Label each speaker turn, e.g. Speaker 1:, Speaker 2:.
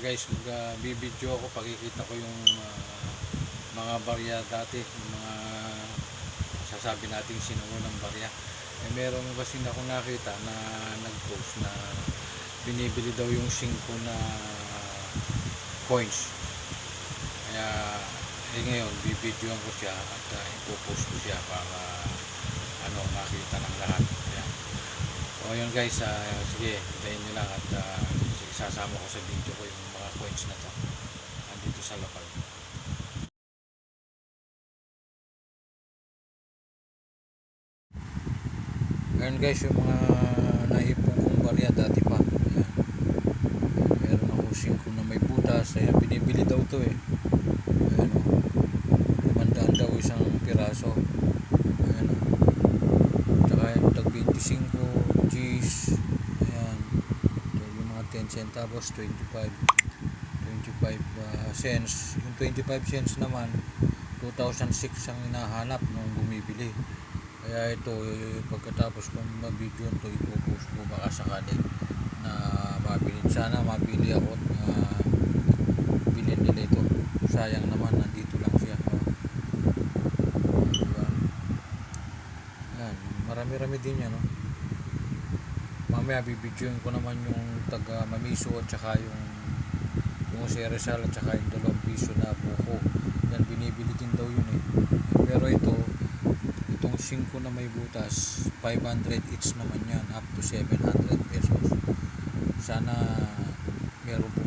Speaker 1: guys, mag, uh, ako, pakikita ko yung ah, mga barya dati, yung mga sasabi nating sinuunang barya. Eh, meron kasi na akong nakita na nag-post na binibili daw yung 5 na coins. Kaya eh ngayon, bibidyoan ko siya at uh, ipopost ko siya para ano makita ng lahat. Ayan. So yun guys, ah, sige, hintayin nyo lang at ah, sige, sasama ko sa video ko yung mga coins na to. Andito sa lapag. Ngayon guys, yung mga naipong kong barya dati pa. Ayan. Meron ako 5 na may butas. Ayan, binibili daw to eh. Ayan o. Limandaan daw isang piraso. Ayan o. Tsaka yung tag 25 G's. Ayan. Ito yung mga 10 centavos, 25. 25 uh, cents. Yung 25 cents naman, 2006 ang hinahanap nung bumibili. Kaya ito, eh, pagkatapos kong mag-video ito, ipopost ko baka sakali na mabili. Sana mabili ako at uh, bilhin nila ito. Sayang naman, nandito lang siya. Oh. Diba? Yan, marami-rami din yan. No? Mamaya bibidyoin ko naman yung taga Mamiso at saka yung yung si Rizal at saka yung dalawang piso na buko. Yan, binibili din daw yun eh. Pero ito, itong 5 na may butas 500 each naman yan up to 700 pesos sana meron nito